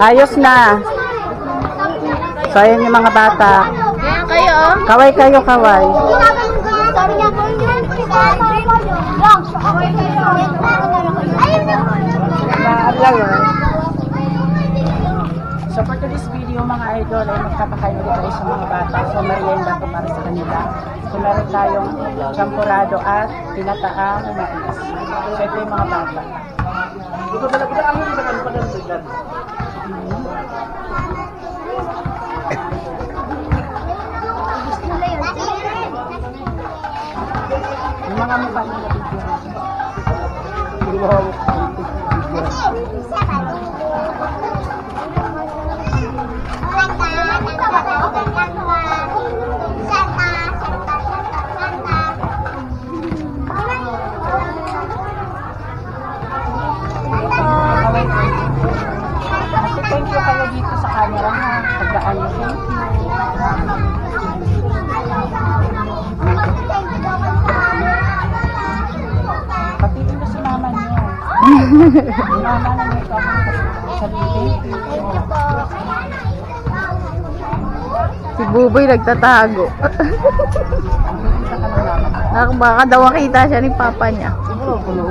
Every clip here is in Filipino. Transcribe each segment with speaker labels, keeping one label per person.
Speaker 1: Ayos na. So, ayan yung mga bata.
Speaker 2: Kaya kayo.
Speaker 1: Kaway kayo, kaway. So for today's video mga idol ay magpapakain ulit tayo sa mga bata. So merienda ko para sa kanila. So meron tayong champurado at tinataang mais. So ito yung mga bata. Yung mga mukha nila Thank Si
Speaker 2: Buboy nagtatago. Baka daw makita siya ni papa niya.
Speaker 1: Siguro, puno.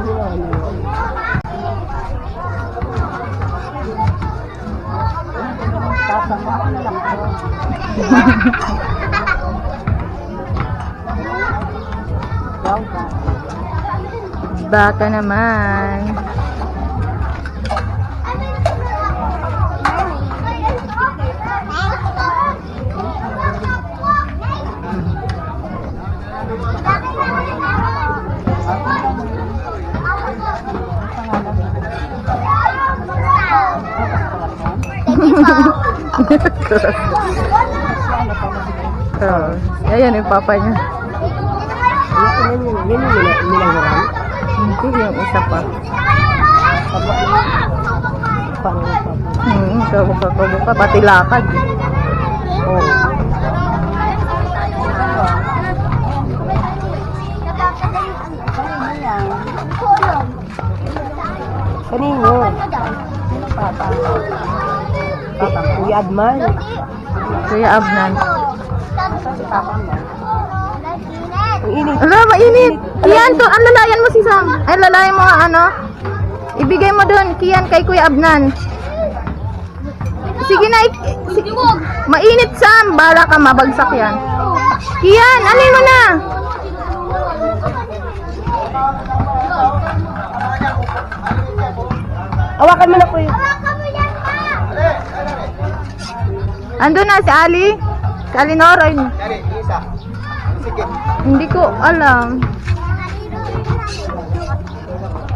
Speaker 2: Bata naman. Oh, ayan yung papa niya.
Speaker 1: Yan yung nilangiran.
Speaker 2: Hindi yung isa pa. Hmm, kabuka-kabuka, pati lakad.
Speaker 1: Oh. Kanino? Papa. Papa. Kuya Adman.
Speaker 2: Kuya Abnan.
Speaker 1: Papa mo. Ang init.
Speaker 2: Ala, mainit. Kian, to, ang lalayan mo si Sam. Ay, lalayan mo nga, ano? Ibigay mo doon, Kian, kay Kuya Abnan. Sige na, si- mainit Sam. Bala ka, mabagsak yan. Kian, alin mo na.
Speaker 1: Awakan mo na po yun.
Speaker 2: Ando na si Ali. Si Ali Nora. Hindi ko alam.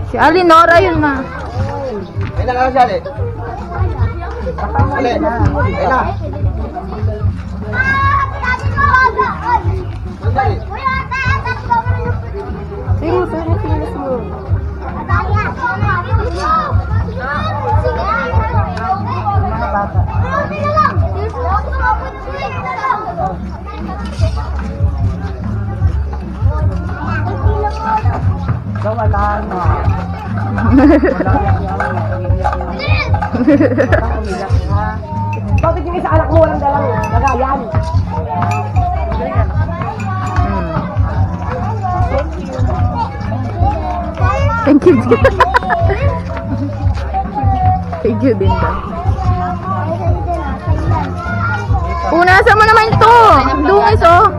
Speaker 2: Si Ali Nora yun na.
Speaker 3: Kailan ka siya, Ale? Ale, kailan?
Speaker 1: Sino, So, wala na. Bakit yung isa anak mo walang dalang lagayan?
Speaker 2: Thank you. Thank you din daw. Punasan mo naman ito. Dungis oh.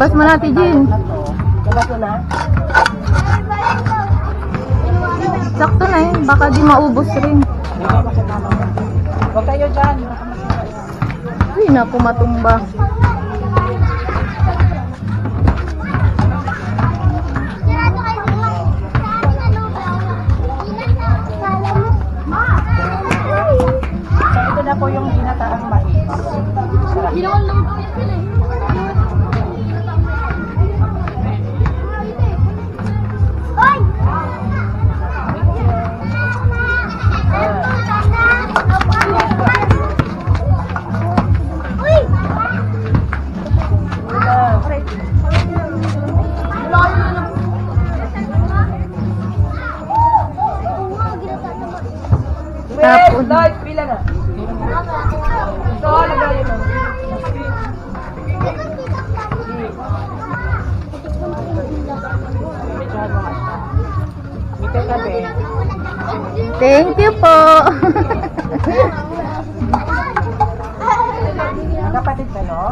Speaker 2: Labas mo
Speaker 1: na, Tijin. Labas mo na?
Speaker 2: Sakto na yun. Baka di maubos rin.
Speaker 1: Huwag kayo dyan.
Speaker 2: Ay, naku, matumba.
Speaker 1: Ito na po yung ginataang mais. Ginawan lang po yung pila eh.
Speaker 2: Thank you po.
Speaker 1: Kapatid ka, no?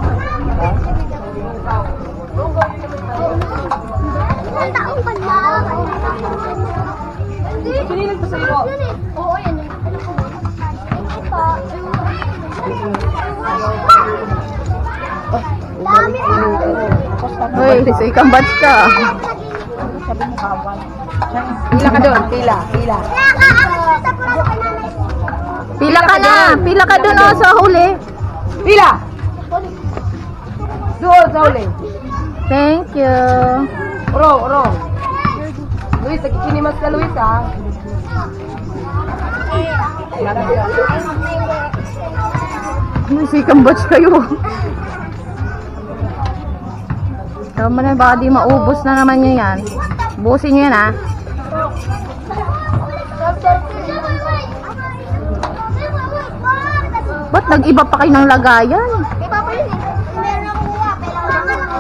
Speaker 4: Ang taong ka na. Kinilag pa sa'yo. Oo, yan.
Speaker 2: Uy, say kang batch ka.
Speaker 1: Sabi mo, kawan.
Speaker 5: Pila ka doon, pila, pila.
Speaker 2: Pila ka na. Pila ka dun oh, sa huli.
Speaker 5: Pila! Doon sa uli.
Speaker 2: Thank you.
Speaker 5: Oro, oro. Luis, nagkikinimas ka, Luis, ha?
Speaker 2: Uy, say kang kayo. Tama na, baka di maubos na naman nyo yan. Busin nyo yan, ha? Ba't nag-iba pa kayo ng lagayan?
Speaker 4: Meron kuha, kailangan lang ako.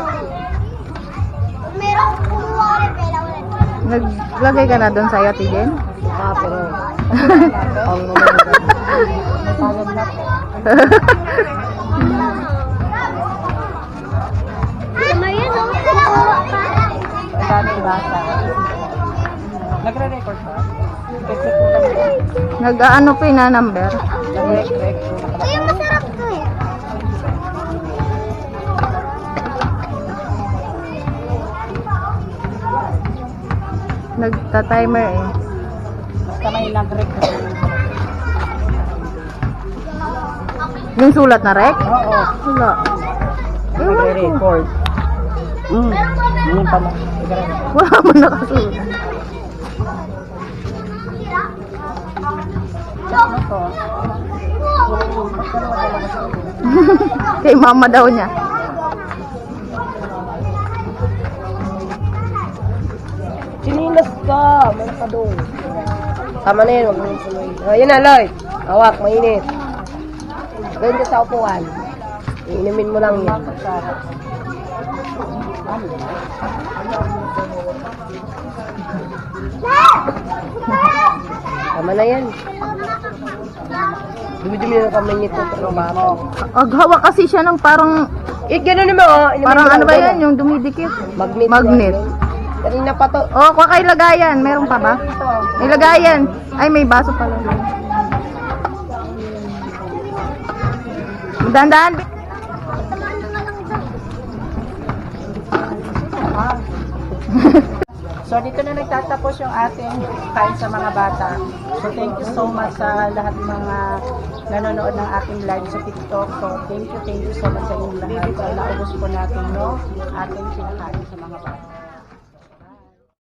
Speaker 4: Meron akong kumuha ulit, kailangan ulit.
Speaker 2: Naglagay ka na doon sa'yo, Tijen?
Speaker 5: Ah, pero... Ang
Speaker 1: Sayang na. Nagre-record ba?
Speaker 2: Nag-ano pa na number?
Speaker 1: nag-record.
Speaker 4: Ito yung masarap to eh.
Speaker 2: Nagta-timer eh.
Speaker 1: Basta may nag-record.
Speaker 2: Yung sulat na rek?
Speaker 1: Oo.
Speaker 2: Wala. Ewan ko.
Speaker 1: Nagre-record. Hmm. Yun. Nagre-record.
Speaker 2: Wala mo nakasulat. Kay mama daw niya.
Speaker 5: Chinilas ka! Meron ka doon. Tama na yun, huwag mo yung tuloy. Oh, yun na, Lloyd. Hawak, mainit. Doon ka sa upuan. Iinumin mo lang.
Speaker 1: Sarap.
Speaker 5: Tama na yan. Dumi-dumi na kamay nito. Pero bata.
Speaker 2: Aghawa kasi siya ng parang,
Speaker 5: Eh, gano'n naman, oh. Inumin
Speaker 2: parang ano ba yan,
Speaker 5: oh.
Speaker 2: yung dumidikit?
Speaker 5: Magnet.
Speaker 2: Magnet.
Speaker 5: Kanina pa to.
Speaker 2: Oh, kuha kayo lagayan. Meron pa ba? May lagayan. Ay, may baso pala. Dandan.
Speaker 1: So dito na nagtatapos yung ating kain sa mga bata. So thank you so much sa lahat ng mga nanonood ng ating live sa TikTok. So thank you, thank you so much sa inyong lahat. So naubos po natin no ating pinakain sa mga bata.